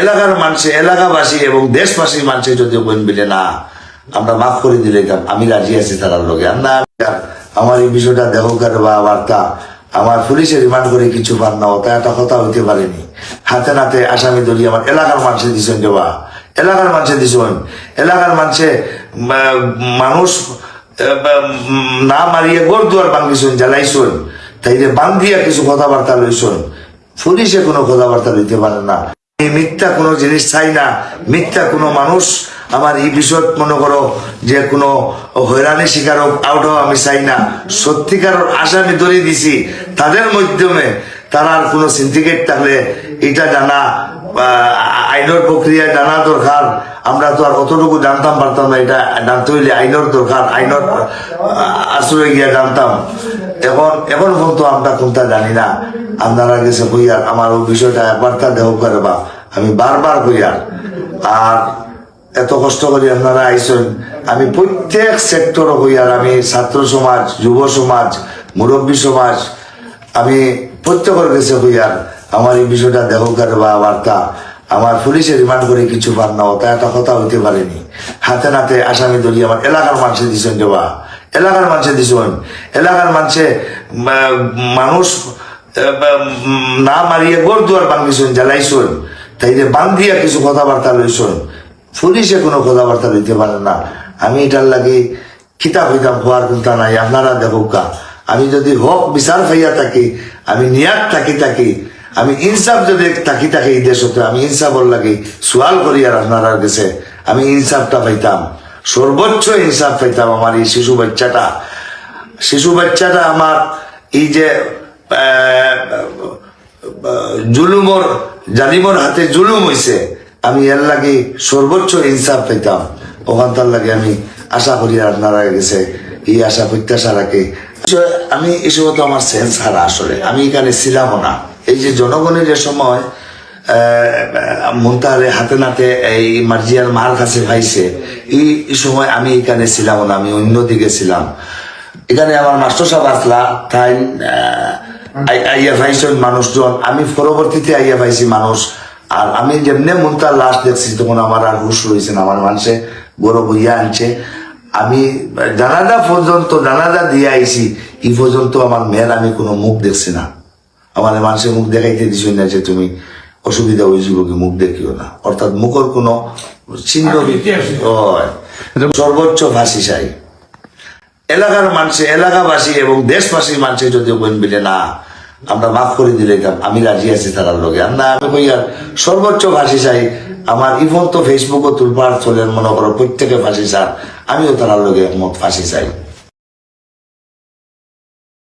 এলাকার মানুষে, এলাকাবাসী এবং দেশবাসীর মানুষে যদি বইন বিলে না, আমরা মাফ করে দিলে আমি রাজি আছি তারার লগে। আর না আমার এই বিষয়টা দেহকার বা বার্তা, আমার পুলিশে রিমান্ড করে কিছু পান না ওটা একটা কথা হইতে পারেনি। হাতে নাতে আসামি দলি আমার এলাকার মানুষে দিছেন দেওয়া এলাকার মানুষে দিছেন। এলাকার মানুষে মানুষ না মারিয়ে গোর দুয়ার ভাঙ্গিছেন জ্বালাইছেন। তাই যে বান্ধিয়া কিছু কথাবার্তা লইছেন। পুলিশে কোনো কথাবার্তা লইতে পারে না। মিথ্যা কোনো জিনিস চাই না। মিথ্যা কোনো মানুষ, আমার এই বিষয় মনে করো যে কোনো হয়রানি শিকার হোক আউট হোক আমি চাই না। সত্যিকার আসামি ধরে দিছি। তাদের মাধ্যমে তারা আর কোনো সিন্ডিকেট থাকলে এটা জানা আইনের প্রক্রিয়ায় জানা দরকার, আমরা তো আর অতটুকু জানতাম পারতাম না, এটা জানতে হইলে আইনের দরকার, আইনের আশ্রয় গিয়া জানতাম। এখন এখন পর্যন্ত আমরা কোনটা জানি না। আপনারা গেছে কইয়ার আমার ওই বিষয়টা একবারটা দেহ করে বা আমি বারবার কইয়ার আর এত কষ্ট করে আপনারা আইসেন আমি প্রত্যেক সেক্টর হইয়ার আমি ছাত্র সমাজ, যুব সমাজ, মুরব্বী সমাজ, আমি প্রত্যেকের কাছে হইয়ার আমার এই বিষয়টা দেহ করে বা বার্তা। আমার পুলিশে রিমান্ড করে কিছু পান না তা একটা কথা হইতে পারেনি। হাতে নাতে আসামি দলি আমার এলাকার মানুষে দিছেন দেওয়া। এলাকার মানুষে দিছেন। এলাকার মানুষে মানুষ না মারিয়ে গোর দুয়ার ভাঙ্গিছেন জ্বালাইছেন। তাই যে বান্ধিয়া কিছু কথাবার্তা লইছেন। পুলিশে কোনো কথাবার্তা লইতে পারে না। আমি এটার লাগে কিতাব হইতাম, হওয়ার কোনটা নাই। আপনারা দেখুকা আমি যদি হক, বিচার পাইয়া থাকি, আমি নিয়াত থাকি থাকি আমি ইনসাফ যদি থাকি থাকি এই দেশ আমি ইনসাফর লাগে সোয়াল করি আর আপনারা গেছে আমি ইনসাফটা পাইতাম। সর্বোচ্চ ইনসাফ পাইতাম আমার এই শিশু বাচ্চাটা। শিশু বাচ্চাটা আমার এই যে জুলুমর, জালিমর হাতে জুলুম হইছে, আমি এর লাগে সর্বোচ্চ ইনসাফ পাইতাম। ওখানটার লাগে আমি আশা করি আপনারা গেছে এই আশা প্রত্যাশা রাখে। আমি এসব তো আমার সেন্স হারা আসলে। আমি এখানে ছিলামও না। এই যে জনগণের যে সময় মুন্তাহারে হাতে নাতে এই মার্জিয়ার মার কাছে ভাইছে, এই সময় আমি এখানে ছিলাম না, আমি অন্যদিকে ছিলাম। এখানে আমার মাস্টার সাহেব আসলা, তাই আইয়া পাইছেন মানুষজন। আমি পরবর্তীতে আইয়া পাইছি মানুষ। আর আমি যেমনি মুন্তার লাশ দেখছি, তখন আমার আর হুশ রয়েছে না। আমার মানুষে বড় বইয়া আনছে। আমি জানাজা পর্যন্ত জানাজা দিয়ে আইছি এই পর্যন্ত আমার মেয়ের আমি কোনো মুখ দেখছি না। আমার মানুষের মুখ দেখাইতে দিছি না যে তুমি অসুবিধা হয়ে যাব কি মুখ দেখিও না। অর্থাৎ মুখের কোনো চিহ্ন। সর্বোচ্চ ফাঁসি চাই। এলাকার মানুষে এলাকাবাসী এবং দেশবাসীর মানুষে যদি বিলে না আমরা মাফ করে দিলে আমি রাজি আছি তারার লগে। আর না আমি কই আর সর্বোচ্চ ফাঁসি চাই আমার ইভন তো ফেসবুকও তুলপার চলেন মনে করো প্রত্যেকে ফাঁসি চান আমিও তার লগে একমত ফাঁসি চাই।